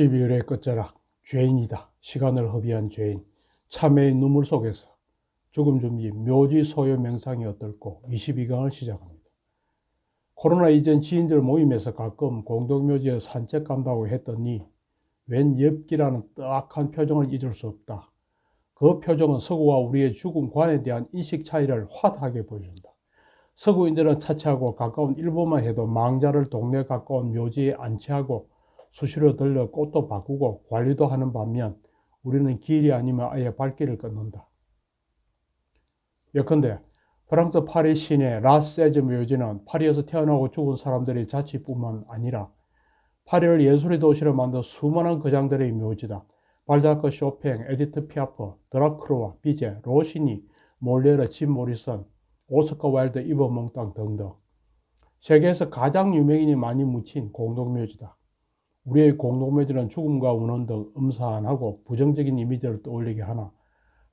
12월의 끝자락 죄인이다. 시간을 허비한 죄인. 참회의 눈물 속에서 죽음 준비 묘지 소요 명상이 어떨고 22강을 시작합니다. 코로나 이전 지인들 모임에서 가끔 공동묘지에 산책 간다고 했더니 웬 엽기라는 뜨악한 표정을 잊을 수 없다. 그 표정은 서구와 우리의 죽음관에 대한 인식 차이를 화하게 보여준다. 서구인들은 차치하고 가까운 일본만 해도 망자를 동네 가까운 묘지에 안치하고 수시로 들러 꽃도 바꾸고 관리도 하는 반면 우리는 길이 아니면 아예 발길을 끊는다. 예컨대 프랑스 파리 시내 라세즈 묘지는 파리에서 태어나고 죽은 사람들의 자취뿐만 아니라 파리를 예술의 도시로 만든 수많은 거장들의 묘지다. 발자크 쇼팽, 에디트 피아프, 드라크로와 비제, 로시니, 몰레르, 진 모리선, 오스카 와일드, 이버 몽땅 등등. 세계에서 가장 유명인이 많이 묻힌 공동묘지다. 우리의 공동묘지는 죽음과 운원 등 음산하고 부정적인 이미지를 떠올리게 하나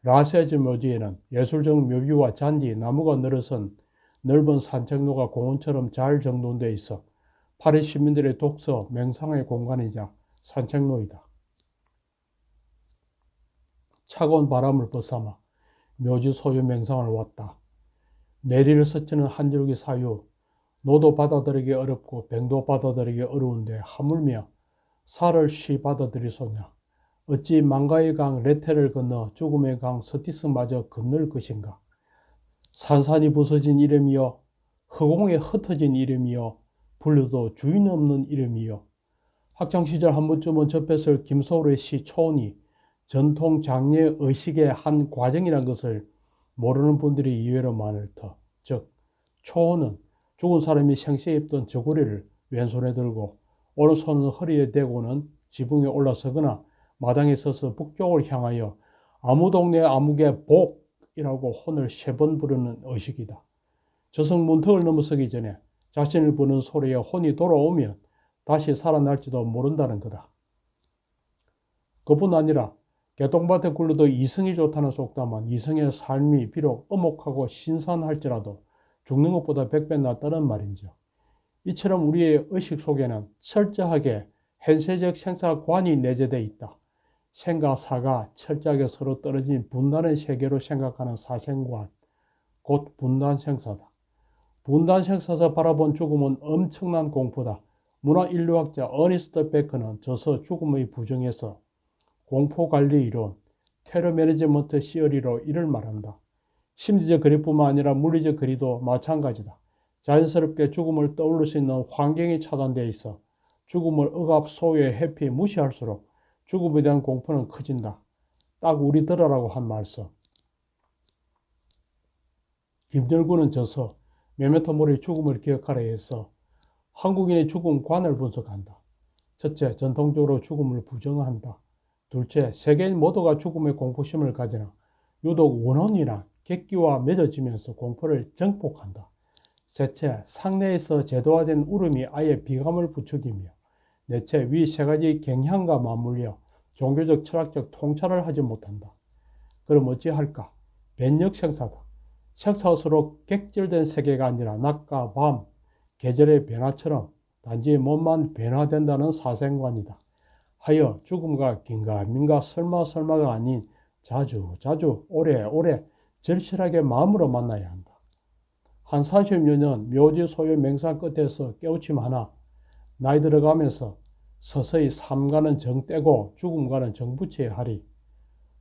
라세즈 묘지에는 예술적 묘비와 잔디, 나무가 늘어선 넓은 산책로가 공원처럼 잘 정돈되어 있어 파리 시민들의 독서, 맹상의 공간이자 산책로이다. 차가운 바람을 벗삼아 묘지 소유 맹상을 왔다. 내리를 스치는 한 줄기 사유, 노도 받아들이기 어렵고 병도 받아들이기 어려운데 하물며 살을 쉬 받아들이소냐. 어찌 망가의 강 레테를 건너 죽음의 강 서티스마저 건널 것인가. 산산이 부서진 이름이여 허공에 흩어진 이름이여 불러도 주인 없는 이름이여 학창시절 한 번쯤은 접했을 김소울의 시 초원이 전통 장례 의식의 한 과정이라는 것을 모르는 분들이 이외로 많을 터. 즉 초원은 죽은 사람이 생시에 입던 저고리를 왼손에 들고 오른손은 허리에 대고는 지붕에 올라서거나 마당에 서서 북쪽을 향하여 아무 동네 아무개 복이라고 혼을 세 번 부르는 의식이다. 저승 문턱을 넘어서기 전에 자신을 부는 소리에 혼이 돌아오면 다시 살아날지도 모른다는 거다. 그뿐 아니라 개똥밭에 굴러도 이승이 좋다는 속담은 이승의 삶이 비록 어목하고 신선할지라도 죽는 것보다 백배 낫다는 말인지요. 이처럼 우리의 의식 속에는 철저하게 현세적 생사관이 내재되어 있다. 생과 사가 철저하게 서로 떨어진 분단의 세계로 생각하는 사생관, 곧 분단 생사다. 분단 생사에서 바라본 죽음은 엄청난 공포다. 문화인류학자 어니스트 베커는 저서 죽음의 부정에서 공포관리 이론, 테러 매니지먼트 시어리로 이를 말한다. 심리적 거리뿐만 아니라 물리적 거리도 마찬가지다. 자연스럽게 죽음을 떠올릴 수 있는 환경이 차단되어 있어 죽음을 억압, 소외, 회피, 무시할수록 죽음에 대한 공포는 커진다. 딱 우리 들어라고 한 말씀. 김열구는 저서 메메토모리의 죽음을 기억하라 해서 한국인의 죽음관을 분석한다. 첫째, 전통적으로 죽음을 부정한다. 둘째, 세계인 모두가 죽음의 공포심을 가지나 유독 원혼이나 객기와 맺어지면서 공포를 정복한다. 셋째, 상내에서 제도화된 울음이 아예 비감을 부추기며 넷째, 위세 가지 경향과 맞물려 종교적 철학적 통찰을 하지 못한다. 그럼 어찌할까? 변력생사다. 색사스로 객질된 세계가 아니라 낮과 밤, 계절의 변화처럼 단지 몸만 변화된다는 사생관이다. 하여 죽음과 긴가민가 설마 설마가 아닌 자주 자주 오래 오래 절실하게 마음으로 만나야 한다. 한 40여 년 묘지 소유 맹상 끝에서 깨우침 하나 나이 들어가면서 서서히 삶과는 정떼고 죽음과는 정부쳐야 하리.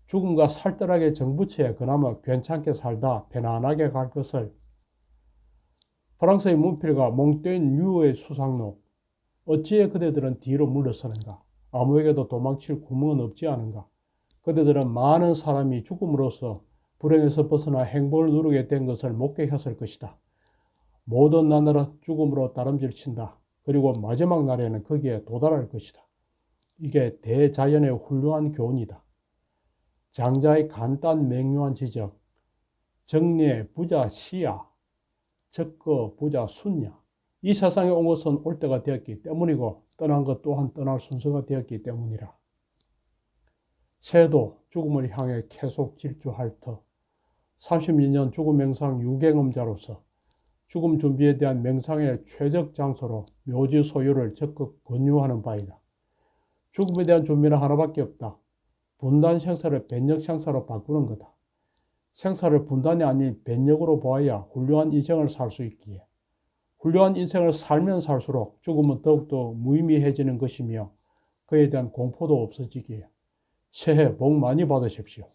죽음과 살뜰하게 정부쳐야 그나마 괜찮게 살다 편안하게 갈 것을. 프랑스의 문필과 몽떼인 유의 수상록 어찌에 그대들은 뒤로 물러서는가? 아무에게도 도망칠 구멍은 없지 않은가? 그대들은 많은 사람이 죽음으로써 불행에서 벗어나 행복을 누르게 된 것을 목격했을 것이다. 모든 나라라 죽음으로 다름질 친다. 그리고 마지막 날에는 거기에 도달할 것이다. 이게 대자연의 훌륭한 교훈이다. 장자의 간단 맹료한 지적, 정례 부자 시야, 적거 부자 순야. 이 세상에 온 것은 올 때가 되었기 때문이고 떠난 것 또한 떠날 순서가 되었기 때문이라. 새도 죽음을 향해 계속 질주할 터 32년 죽음 맹상 유경험자로서 죽음 준비에 대한 맹상의 최적 장소로 묘지 소유를 적극 권유하는 바이다. 죽음에 대한 준비는 하나밖에 없다. 분단 생사를 변력 생사로 바꾸는 거다. 생사를 분단이 아닌 변력으로 보아야 훌륭한 인생을 살 수 있기에 훌륭한 인생을 살면 살수록 죽음은 더욱더 무의미해지는 것이며 그에 대한 공포도 없어지기에 새해 복 많이 받으십시오.